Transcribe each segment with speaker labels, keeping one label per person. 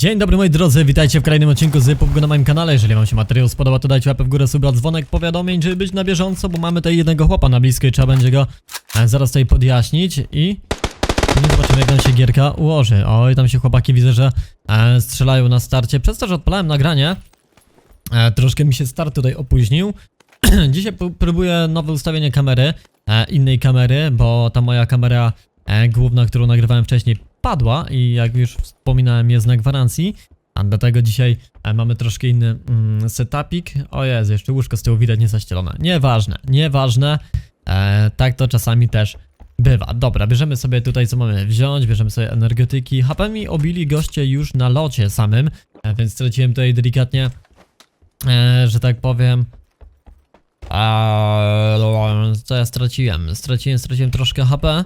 Speaker 1: Dzień dobry moi drodzy, witajcie w kolejnym odcinku z PUBG na moim kanale. Jeżeli wam się materiał spodoba, to dajcie łapę w górę, suba, dzwonek, powiadomień, żeby być na bieżąco, bo mamy tutaj jednego chłopa na blisko i trzeba będzie go e, zaraz tutaj podjaśnić i... i zobaczymy jak nam się gierka ułoży. Oj, tam się chłopaki widzę, że e, strzelają na starcie. Przez to, że odpalałem nagranie, e, troszkę mi się start tutaj opóźnił. Dzisiaj próbuję nowe ustawienie kamery, innej kamery, bo ta moja kamera główna, którą nagrywałem wcześniej padła i jak już wspominałem jest na gwarancji, a dlatego dzisiaj e, mamy troszkę inny mm, setupik. O Jezu, jeszcze łóżko z tyłu widać niezaścielone. Nieważne, nieważne, e, tak to czasami też bywa. Dobra, bierzemy sobie tutaj co mamy wziąć, bierzemy sobie energetyki. HP mi obili goście już na locie samym, e, więc straciłem tutaj delikatnie, e, że tak powiem, a, co ja straciłem? Straciłem, straciłem troszkę HP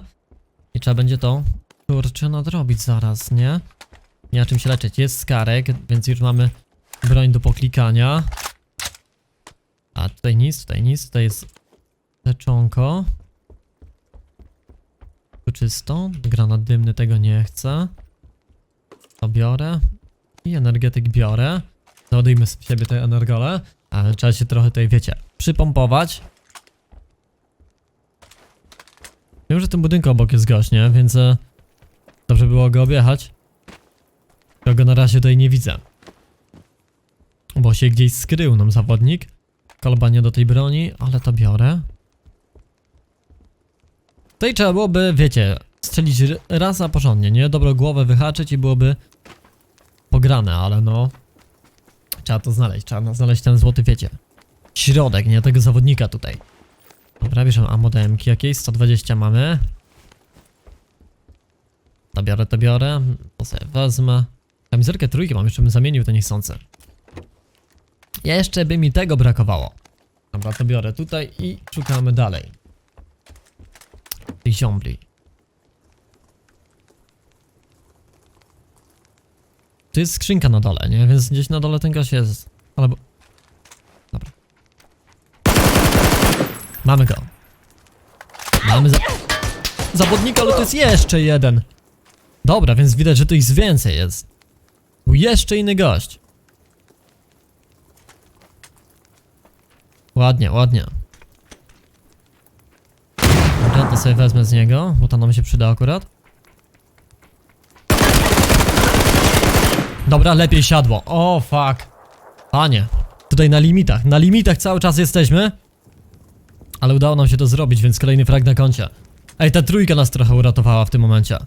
Speaker 1: i trzeba będzie to kurczę nadrobić zaraz, nie? Nie ma czym się leczyć. Jest skarek, więc już mamy broń do poklikania. A tutaj nic, tutaj nic, tutaj jest leczonko. Tu czysto. Granat dymny tego nie chcę. To biorę. I energetyk biorę. Załadujmy z siebie te energole. Ale trzeba się trochę tutaj, wiecie, przypompować. Wiem, że tym budynku obok jest gość, nie? Więc e, dobrze było go objechać. Ja go na razie tutaj nie widzę. Bo się gdzieś skrył nam zawodnik. Kolba nie do tej broni, ale to biorę. Tutaj trzeba byłoby, wiecie, strzelić raz na porządnie, nie? Dobrą głowę wyhaczyć i byłoby pograne, ale no... Trzeba to znaleźć, trzeba znaleźć ten złoty, wiecie. Środek, nie? Tego zawodnika tutaj. Dobra, bierzemy MK jakieś, 120 mamy. To biorę, to biorę. To sobie wezmę. Kamizelkę trójki mam, jeszcze bym zamienił, to niechcący. Jeszcze by mi tego brakowało. Dobra, to biorę tutaj i szukamy dalej. Tych ziombli. Tu jest skrzynka na dole, nie? Więc gdzieś na dole ten gość jest. Albo... Dobra. Mamy go. Mamy za... zawodnika, ale to jest jeszcze jeden. Dobra, więc widać, że tu ich więcej jest. Był jeszcze inny gość. Ładnie, ładnie. Dobra, to sobie wezmę z niego, bo to nam się przyda akurat. Dobra, lepiej siadło. O, fuck. Panie, tutaj na limitach, na limitach cały czas jesteśmy. Ale udało nam się to zrobić, więc kolejny frag na koncie. Ej, ta trójka nas trochę uratowała w tym momencie.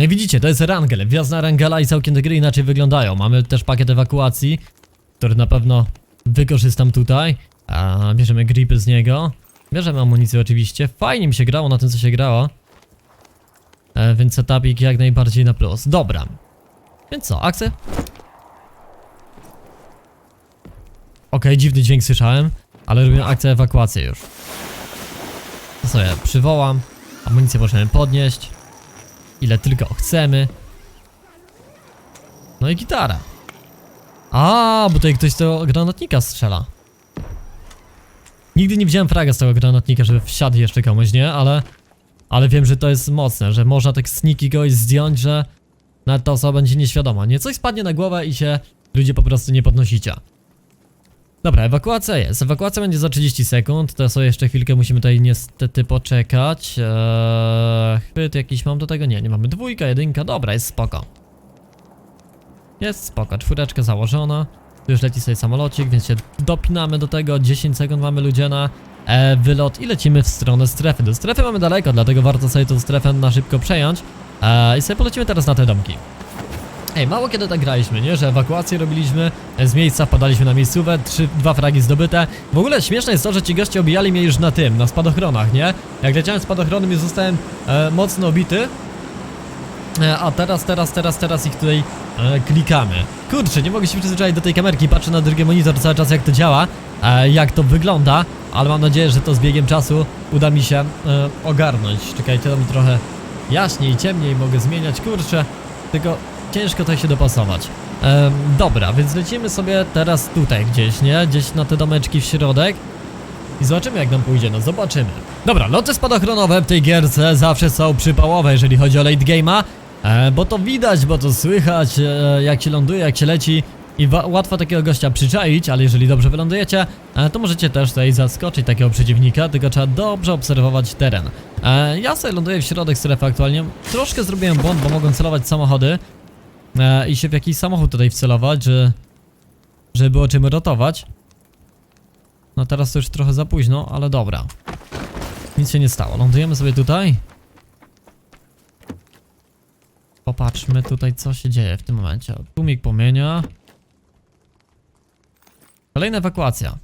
Speaker 1: No i widzicie, to jest Rangel, wjazd na Rangela i całkiem te gry inaczej wyglądają. Mamy też pakiet ewakuacji, który na pewno wykorzystam tutaj. A, bierzemy gripy z niego. Bierzemy amunicję oczywiście. Fajnie mi się grało na tym, co się grało. E, więc setupik jak najbardziej na plus. Dobra. Więc co, akcje? Okej, dziwny dźwięk słyszałem, ale robimy akcję ewakuacji już. To sobie przywołam. Amunicję możemy podnieść. Ile tylko chcemy. No i gitara. A, bo tutaj ktoś tego granatnika strzela. Nigdy nie widziałem fraga z tego granatnika, żeby wsiadł jeszcze komuś, nie? Ale... Ale wiem, że to jest mocne, że można tak sniki goś zdjąć, że... Nawet ta osoba będzie nieświadoma, nie? Coś spadnie na głowę i się ludzie po prostu nie podnosicie. Dobra, ewakuacja jest. Ewakuacja będzie za 30 sekund. To sobie jeszcze chwilkę musimy tutaj niestety poczekać. Eee, chwyt jakiś mam do tego? Nie, nie mamy. Dwójka, jedynka. Dobra, jest spoko. Jest spoko. Czwóreczka założona. Tu już leci sobie samolocik, więc się dopinamy do tego. 10 sekund mamy ludzie na e, wylot i lecimy w stronę strefy. Do strefy mamy daleko, dlatego warto sobie tą strefę na szybko przejąć. E, I sobie polecimy teraz na te domki. Ej, mało kiedy tak graliśmy, nie? Że ewakuację robiliśmy, e, z miejsca wpadaliśmy na miejscówę, trzy, dwa fragi zdobyte. W ogóle śmieszne jest to, że ci goście obijali mnie już na tym, na spadochronach, nie? Jak leciałem spadochronem już zostałem e, mocno obity. E, a teraz, teraz, teraz, teraz ich tutaj e, klikamy. Kurczę, nie mogę się przyzwyczaić do tej kamerki, patrzę na drugi monitor cały czas jak to działa, e, jak to wygląda, ale mam nadzieję, że to z biegiem czasu uda mi się e, ogarnąć. Czekajcie, to mi trochę jaśniej, ciemniej mogę zmieniać, kurczę, tylko ciężko tutaj się dopasować. Em, dobra, więc lecimy sobie teraz tutaj gdzieś, nie? Gdzieś na te domeczki w środek. I zobaczymy jak nam pójdzie, no zobaczymy. Dobra, loty spadochronowe w tej gierce zawsze są przypałowe, jeżeli chodzi o late game'a. E, bo to widać, bo to słychać, e, jak się ląduje, jak się leci. I łatwo takiego gościa przyczaić, ale jeżeli dobrze wylądujecie, e, to możecie też tutaj zaskoczyć takiego przeciwnika, tylko trzeba dobrze obserwować teren. E, ja sobie ląduję w środek strefy aktualnie. Troszkę zrobiłem błąd, bo mogłem celować samochody e, i się w jakiś samochód tutaj wcelować, że, żeby było czym rotować. No teraz to już trochę za późno, ale dobra. Nic się nie stało. Lądujemy sobie tutaj. Popatrzmy tutaj, co się dzieje w tym momencie. Tłumik płomienia. Kolejna ewakuacja.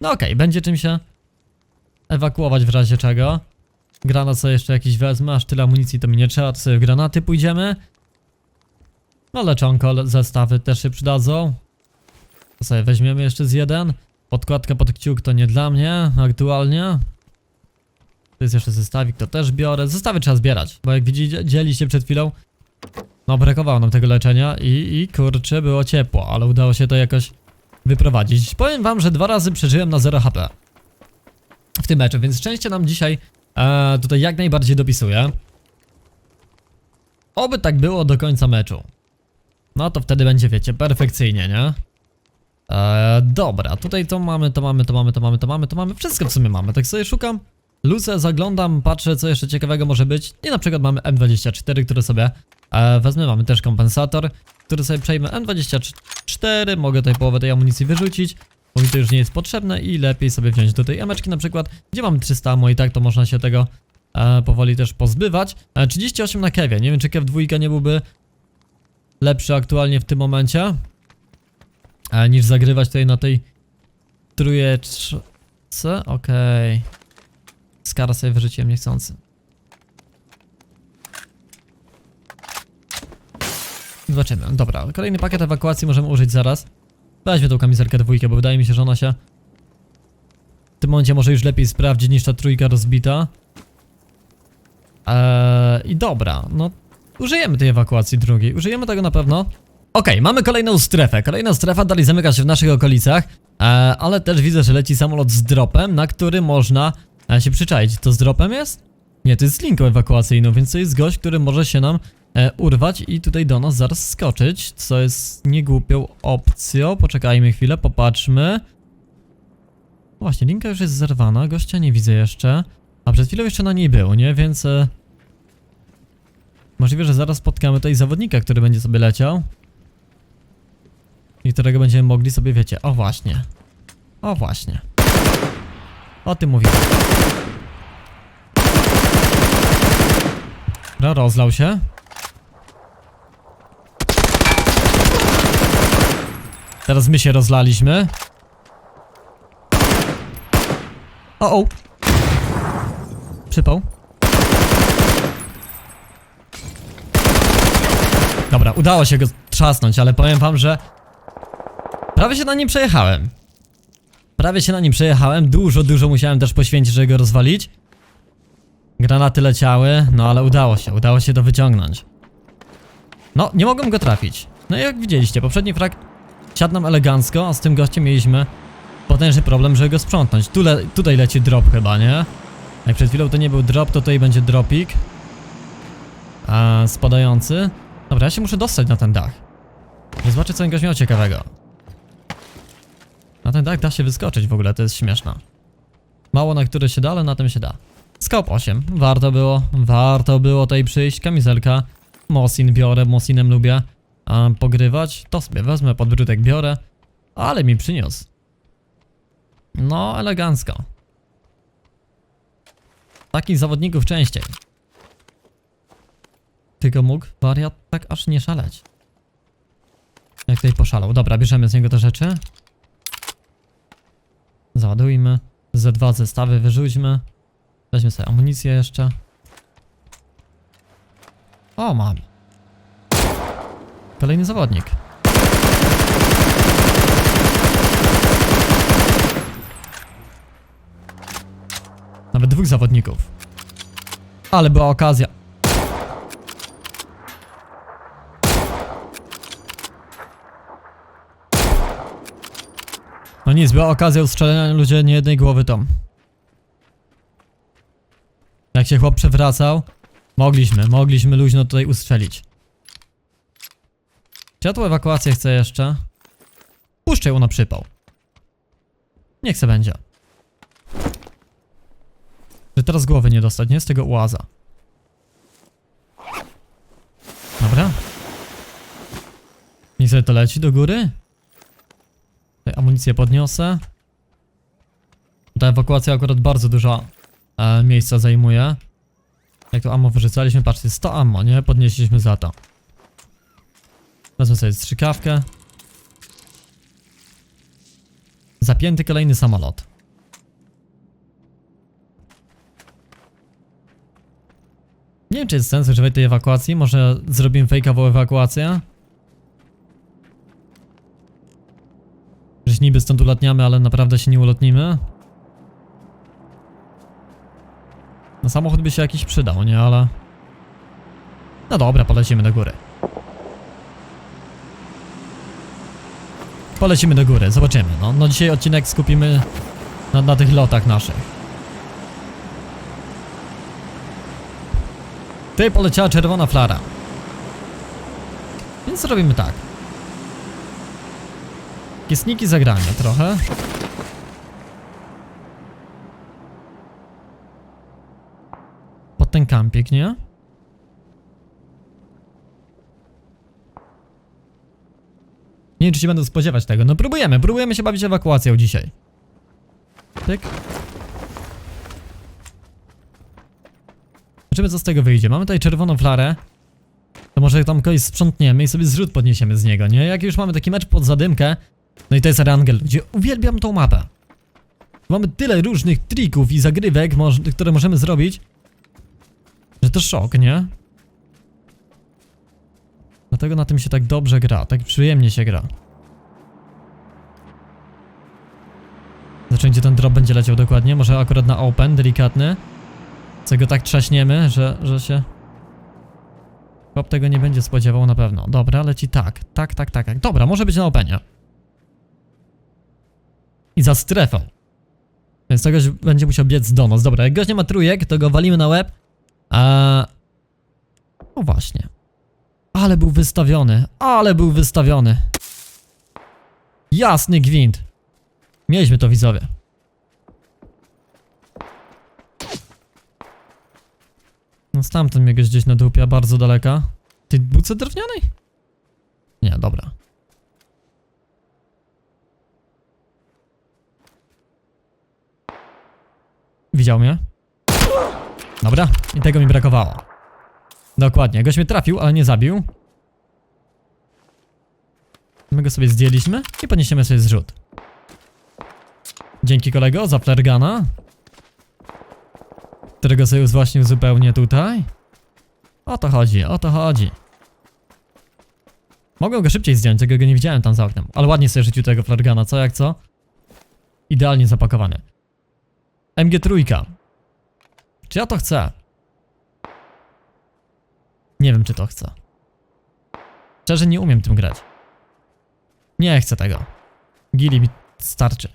Speaker 1: No okej, będzie czym się ewakuować w razie czego. Granat sobie jeszcze jakiś wezmę, aż tyle amunicji to mi nie trzeba, to sobie w granaty pójdziemy. No leczonko, le- zestawy też się przydadzą. To sobie weźmiemy jeszcze z jeden. Podkładka pod kciuk to nie dla mnie aktualnie. To jest jeszcze zestawik, to też biorę. Zestawy trzeba zbierać, bo jak widzieliście przed chwilą, no brakowało nam tego leczenia i, i kurczę, było ciepło, ale udało się to jakoś wyprowadzić. Powiem wam, że dwa razy przeżyłem na 0 HP w tym meczu, więc szczęście nam dzisiaj e, tutaj jak najbardziej dopisuje. Oby tak było do końca meczu. No to wtedy będzie, wiecie, perfekcyjnie, nie? Eee, dobra, tutaj to mamy, to mamy, to mamy, to mamy, to mamy, to mamy, wszystko w sumie mamy, tak sobie szukam. Lucę zaglądam, patrzę co jeszcze ciekawego może być. I na przykład mamy M24, który sobie e, wezmę, mamy też kompensator, który sobie przejmę M24, mogę tutaj połowę tej amunicji wyrzucić, bo mi to już nie jest potrzebne i lepiej sobie wziąć do tej emeczki na przykład, gdzie mamy 300 ammo i tak to można się tego e, powoli też pozbywać. E, 38 na kewie, nie wiem czy kew dwójka nie byłby lepszy aktualnie w tym momencie. E, niż zagrywać tutaj na tej trójeczce. Okej. Skara sobie wyrzuciłem niechcący. Zobaczymy. Dobra, kolejny pakiet ewakuacji możemy użyć zaraz. Weźmy tą kamizelkę dwójkę, bo wydaje mi się, że ona się w tym momencie może już lepiej sprawdzić niż ta trójka rozbita. Eee, I dobra, no użyjemy tej ewakuacji drugiej. Użyjemy tego na pewno. Okej, mamy kolejną strefę. Kolejna strefa dalej zamyka się w naszych okolicach, e, ale też widzę, że leci samolot z dropem, na który można e, się przyczaić. To z dropem jest? Nie, to jest z linką ewakuacyjną, więc to jest gość, który może się nam e, urwać i tutaj do nas zaraz skoczyć, co jest niegłupią opcją. Poczekajmy chwilę, popatrzmy. Właśnie, linka już jest zerwana, gościa nie widzę jeszcze, a przed chwilą jeszcze na niej był, nie? Więc... E, możliwe, że zaraz spotkamy tutaj zawodnika, który będzie sobie leciał. I którego będziemy mogli sobie, wiecie, o właśnie. O właśnie. O tym mówiłem. Dobra, rozlał się. Teraz my się rozlaliśmy. O, o. Przypał. Dobra, udało się go trzasnąć, ale powiem wam, że Prawie się na nim przejechałem. Prawie się na nim przejechałem. Dużo, dużo musiałem też poświęcić, żeby go rozwalić. Granaty leciały, no ale udało się, udało się to wyciągnąć. No, nie mogłem go trafić. No i jak widzieliście, poprzedni frak siadł nam elegancko, a z tym gościem mieliśmy potężny problem, żeby go sprzątnąć. Tu le tutaj leci drop chyba, nie? Jak przed chwilą to nie był drop, to tutaj będzie dropik. A, spadający. Dobra, ja się muszę dostać na ten dach. Zobaczę, co gość miał ciekawego. Na ten dach da się wyskoczyć w ogóle, to jest śmieszne. Mało na które się da, ale na tym się da. Skop 8, warto było, warto było tutaj przyjść, kamizelka. Mosin biorę, Mosinem lubię a, pogrywać. To sobie wezmę, podbródek biorę, ale mi przyniósł. No, elegancko. Takich zawodników częściej. Tylko mógł wariat tak aż nie szaleć. Jak tutaj poszalał. Dobra, bierzemy z niego te rzeczy. Załadujmy. Ze dwa zestawy wyrzućmy. Weźmy sobie amunicję jeszcze. O, mam. Kolejny zawodnik. Nawet dwóch zawodników. Ale była okazja. Nic, była okazja ustrzelenia ludzie nie jednej głowy tam. Jak się chłop przewracał, Mogliśmy, mogliśmy luźno tutaj ustrzelić. Czy ja tu ewakuację chcę jeszcze? Puszczę ją na przypał. Niech se będzie. Że teraz głowy nie dostać, nie? Z tego ułaza. Dobra. Niech sobie to leci do góry. Amunicję podniosę. Ta ewakuacja akurat bardzo dużo e, miejsca zajmuje. Jak to ammo wyrzucaliśmy, patrzcie, 100 ammo, nie? Podnieśliśmy za to. Wezmę sobie strzykawkę. Zapięty kolejny samolot. Nie wiem, czy jest sens używać tej ewakuacji. Może zrobimy fejkową ewakuację? Niby stąd ulatniamy, ale naprawdę się nie ulotnimy. No samochód by się jakiś przydał, nie? Ale... No dobra, polecimy do góry. Polecimy do góry, zobaczymy. No, no dzisiaj odcinek skupimy na, na tych lotach naszych. Tutaj poleciała czerwona flara. Więc zrobimy tak. Kiesniki zagrania trochę. Pod ten kampik, nie? Nie wiem, czy się będę spodziewać tego. No próbujemy, próbujemy się bawić ewakuacją dzisiaj. Tyk. Zobaczymy, co z tego wyjdzie. Mamy tutaj czerwoną flarę. To może tam kogoś sprzątniemy i sobie zrzut podniesiemy z niego, nie? Jak już mamy taki mecz pod zadymkę, no i to jest Rangel, gdzie uwielbiam tą mapę. Mamy tyle różnych trików i zagrywek, które możemy zrobić, że to szok, nie? Dlatego na tym się tak dobrze gra, tak przyjemnie się gra. Gdzie ten drop będzie leciał dokładnie. Może akurat na open, delikatny. Co go tak trzaśniemy, że, że się... Chłop tego nie będzie spodziewał na pewno. Dobra, leci tak. Tak, tak, tak. tak. Dobra, może być na openie. I za strefą. Więc to gość będzie musiał biec do nas. Dobra, jak gość nie ma trójek, to go walimy na łeb. A... O właśnie. Ale był wystawiony. Ale był wystawiony. Jasny gwint. Mieliśmy to widzowie. No stamtąd mnie gdzieś na dupie, bardzo daleka. Ty buce drewnianej? Nie, dobra. Widział mnie? Dobra, i tego mi brakowało. Dokładnie, goś mnie trafił, ale nie zabił. My go sobie zdjęliśmy i podniesiemy sobie zrzut. Dzięki kolego za flergana. Którego sobie uzłaśnił zupełnie tutaj. O to chodzi, o to chodzi. Mogłem go szybciej zdjąć, tego go nie widziałem tam za oknem. Ale ładnie sobie rzucił tego flergana, co jak co. Idealnie zapakowany. MG3. Czy ja to chcę? Nie wiem, czy to chcę. Szczerze nie umiem tym grać. Nie chcę tego. Gili mi starczy.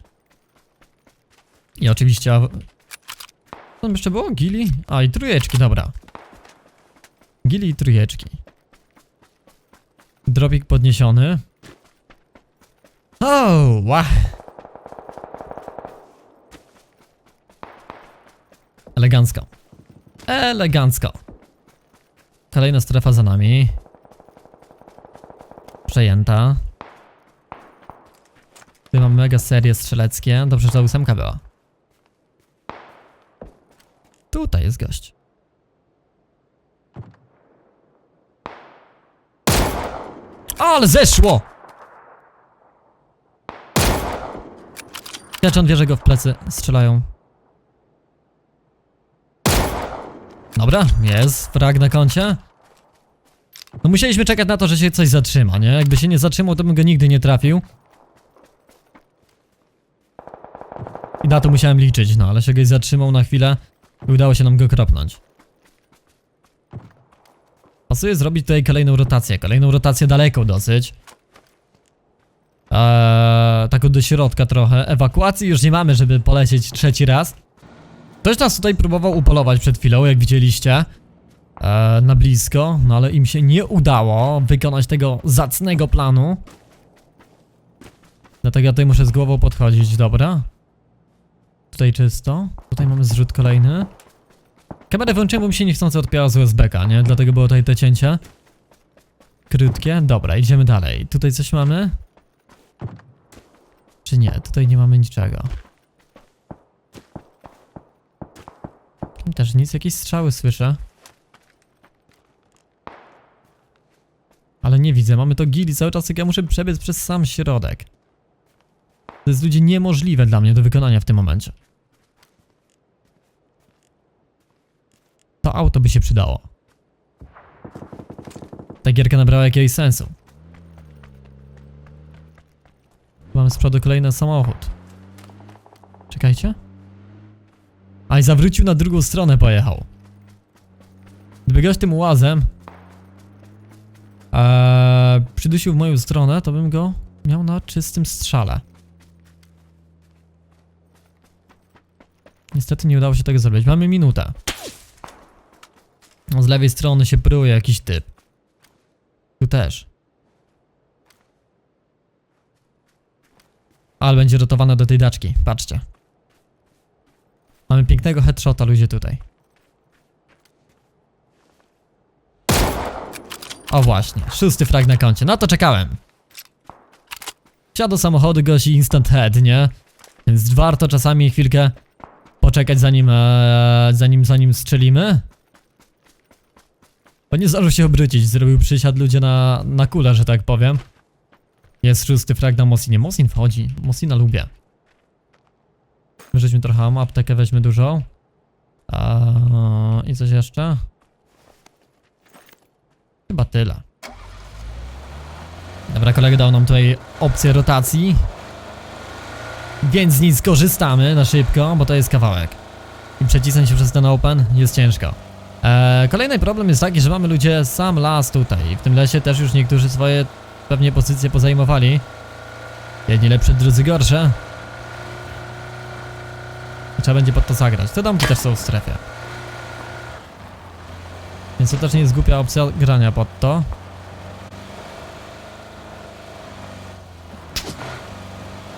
Speaker 1: I oczywiście... Co tam jeszcze było? Gili? A, i trójeczki, dobra. Gili i trójeczki. Dropik podniesiony. O, ła. Elegancko. Elegancko. Kolejna strefa za nami. Przejęta. Tu mam mega serie strzeleckie. Dobrze, że ta ósemka była. Tutaj jest gość. Ale zeszło! On wie, że go w plecy strzelają. Dobra, jest, frag na koncie. No musieliśmy czekać na to, że się coś zatrzyma, nie? Jakby się nie zatrzymał, to bym go nigdy nie trafił. I na to musiałem liczyć, no ale się goś zatrzymał na chwilę i udało się nam go kropnąć. Pasuje zrobić tutaj kolejną rotację, kolejną rotację daleką dosyć. Eee, taką do środka trochę. Ewakuacji już nie mamy, żeby polecieć trzeci raz. Ktoś nas tutaj próbował upolować przed chwilą, jak widzieliście. e, na blisko, no ale im się nie udało wykonać tego zacnego planu. Dlatego ja tutaj muszę z głową podchodzić, dobra. Tutaj czysto. Tutaj mamy zrzut kolejny. Kamerę wyłączyłem, bo mi się niechcący odpięła z USB-ka, nie? Dlatego było tutaj te cięcie. Krótkie. Dobra, idziemy dalej. Tutaj coś mamy? Czy nie? Tutaj nie mamy niczego. Tam też nic, jakieś strzały słyszę. Ale nie widzę, mamy to gili cały czas, jak ja muszę przebiec przez sam środek. To jest ludzie niemożliwe dla mnie do wykonania w tym momencie. To auto by się przydało. Ta gierka nabrała jakiegoś sensu. Mamy z przodu kolejny samochód. Czekajcie. A i zawrócił na drugą stronę pojechał. Gdyby tym łazem eee, przydusił w moją stronę, to bym go miał na czystym strzale. Niestety nie udało się tego zrobić. Mamy minutę. Z lewej strony się pruje jakiś typ. Tu też. Ale będzie rotowane do tej daczki. Patrzcie. Mamy pięknego headshota ludzie tutaj. O właśnie, szósty frag na koncie. No to czekałem. Wsiadł do samochodu gości instant head, nie? Więc warto czasami chwilkę poczekać zanim, e, zanim, zanim strzelimy. Bo nie zdążył się obrócić, zrobił przysiad ludzie na, na kulę, że tak powiem. Jest szósty frag na Mosinie. Mosin wchodzi, Mosina lubię. My żeśmy trochę aptekę weźmy dużą. I coś jeszcze? Chyba tyle. Dobra, kolega dał nam tutaj opcję rotacji. Więc z niej skorzystamy na szybko, bo to jest kawałek. I przecisnąć się przez ten open jest ciężko. Eee, kolejny problem jest taki, że mamy ludzie sam las tutaj. W tym lesie też już niektórzy swoje pewnie pozycje pozajmowali. Jedni lepsze, drudzy gorsze. Trzeba będzie pod to zagrać. Te domki też są w strefie. Więc to też nie jest głupia opcja grania pod to.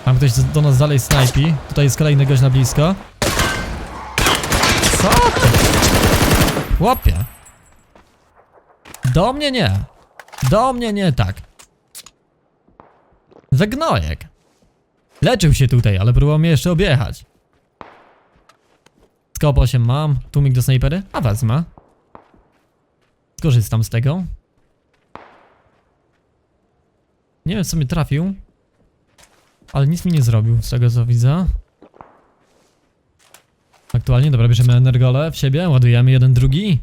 Speaker 1: Tam ktoś do nas dalej snajpi. Tutaj jest kolejny gość na blisko. Co? Chłopie. Do mnie nie. Do mnie nie tak. Zagnojek. Leczył się tutaj, ale próbował mnie jeszcze objechać. Skop 8 mam. Tłumik do snajpery? A wezmę. Skorzystam z tego. Nie wiem co mnie trafił. Ale nic mi nie zrobił z tego co widzę. Aktualnie, dobra, bierzemy energole w siebie, ładujemy jeden, drugi.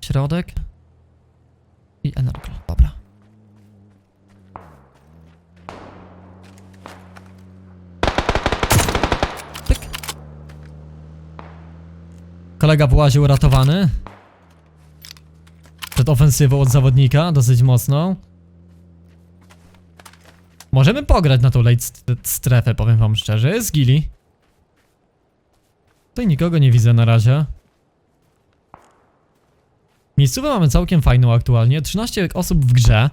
Speaker 1: Środek. I energol, dobra. Kolega właził ratowany. Przed ofensywą od zawodnika, dosyć mocną. Możemy pograć na tą late st- strefę, powiem wam szczerze. Jest gili. Tutaj nikogo nie widzę na razie. Miejscówę mamy całkiem fajną aktualnie. 13 osób w grze.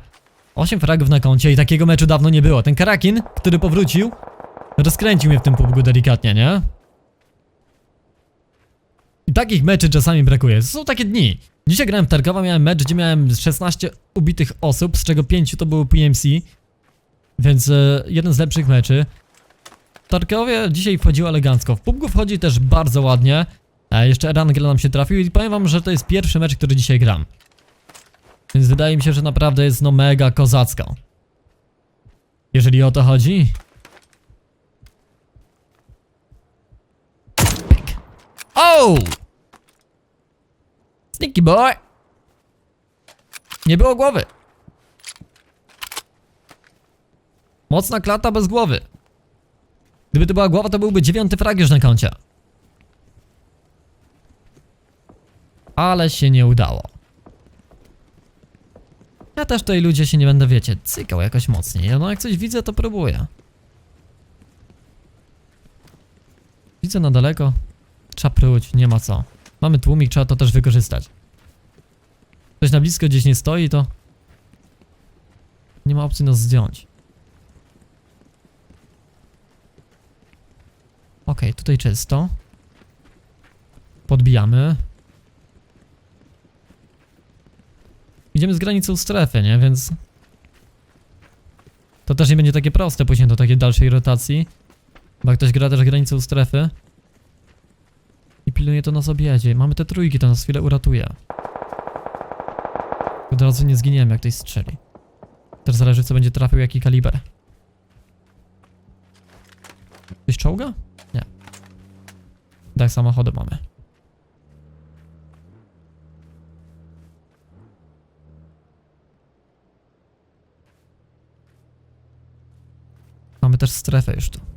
Speaker 1: 8 fragów na koncie i takiego meczu dawno nie było. Ten Karakin, który powrócił, rozkręcił mnie w tym pubgu delikatnie, nie? I takich meczy czasami brakuje. Są takie dni. Dzisiaj grałem w Tarkowa, miałem mecz, gdzie miałem 16 ubitych osób, z czego 5 to było PMC. Więc e, jeden z lepszych meczy. W Tarkowie dzisiaj wchodziło elegancko. W PUBG wchodzi też bardzo ładnie. E, jeszcze Erangel nam się trafił i powiem wam, że to jest pierwszy mecz, który dzisiaj gram. Więc wydaje mi się, że naprawdę jest no mega kozacko. Jeżeli o to chodzi. Oh! Sneaky boy! Nie było głowy. Mocna klata bez głowy. Gdyby to była głowa, to byłby dziewiąty frag już na koncie. Ale się nie udało. Ja też tutaj ludzie się nie będę, wiecie, cykał jakoś mocniej. No jak coś widzę, to próbuję. Widzę na daleko. Trzeba nie ma co. Mamy tłumik, trzeba to też wykorzystać. Ktoś na blisko gdzieś nie stoi, to nie ma opcji nas zdjąć. Okej, tutaj czysto. Podbijamy. Idziemy z granicą strefy, nie? Więc to też nie będzie takie proste później do takiej dalszej rotacji. Bo jak ktoś gra też granicą strefy pilnuje to nas objedzie. Mamy te trójki, to nas chwilę uratuje. Od razu nie zginiemy, jak ktoś strzeli. Też zależy, co będzie trafił, jaki kaliber. Ktoś czołga? Nie. Tak, samochody mamy. Mamy też strefę już tu.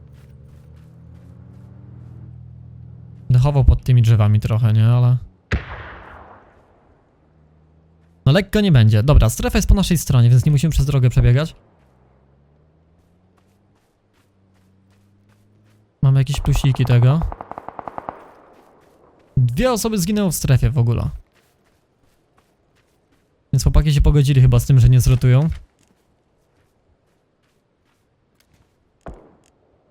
Speaker 1: Dechował pod tymi drzewami trochę, nie? Ale... No lekko nie będzie. Dobra, strefa jest po naszej stronie, więc nie musimy przez drogę przebiegać. Mamy jakieś plusiki tego. Dwie osoby zginęły w strefie w ogóle. Więc chłopaki się pogodzili chyba z tym, że nie zrotują.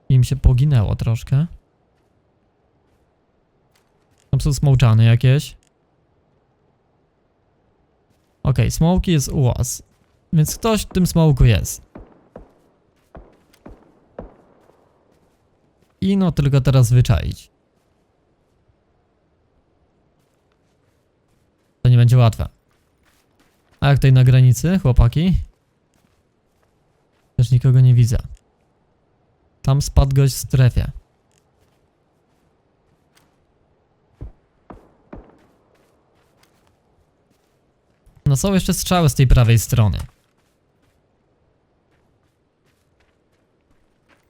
Speaker 1: Im się poginęło troszkę. Tam są smołczany jakieś. Okej, smołki jest u was. Więc ktoś w tym smołku jest. I no tylko teraz wyczaić. To nie będzie łatwe. A jak tutaj na granicy, chłopaki? Też nikogo nie widzę. Tam spadł gość w strefie. No są jeszcze strzały z tej prawej strony.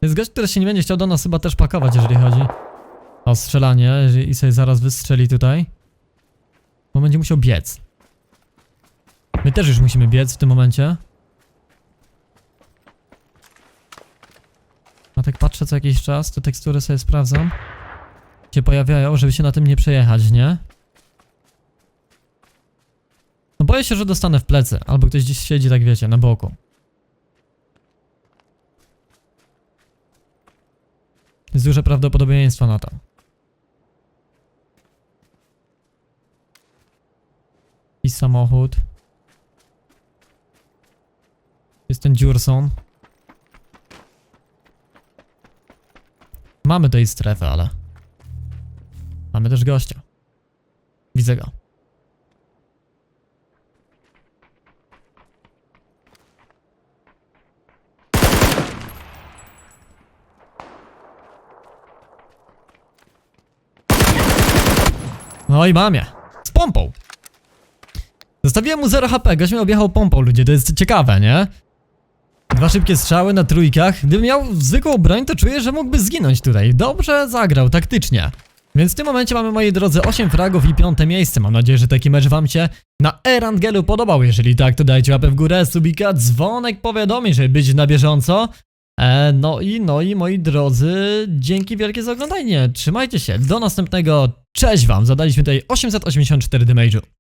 Speaker 1: Jest gość, który się nie będzie chciał do nas chyba też pakować, jeżeli chodzi o strzelanie, i sobie zaraz wystrzeli tutaj. Bo będzie musiał biec. My też już musimy biec w tym momencie. A tak patrzę co jakiś czas, te tekstury sobie sprawdzam. Się pojawiają, żeby się na tym nie przejechać, nie? Boję się, że dostanę w plecy, albo ktoś gdzieś siedzi, tak wiecie, na boku. Jest duże prawdopodobieństwo na to. I samochód. Jest ten Dziurson. Mamy tej strefy, ale... Mamy też gościa. Widzę go. No i mamie. Z pompą. Zostawiłem mu 0 HP, gość mnie objechał pompą, ludzie, to jest ciekawe, nie? Dwa szybkie strzały na trójkach. Gdybym miał zwykłą broń, to czuję, że mógłby zginąć tutaj. Dobrze zagrał, taktycznie. Więc w tym momencie mamy, moi drodzy, 8 fragów i piąte miejsce. Mam nadzieję, że taki mecz wam się na Erangelu podobał. Jeżeli tak, to dajcie łapę w górę, subika, dzwonek, powiadomień, żeby być na bieżąco. E, no i, no i moi drodzy, dzięki wielkie za oglądanie. Trzymajcie się, do następnego. Cześć wam, zadaliśmy tutaj 884 damage'u.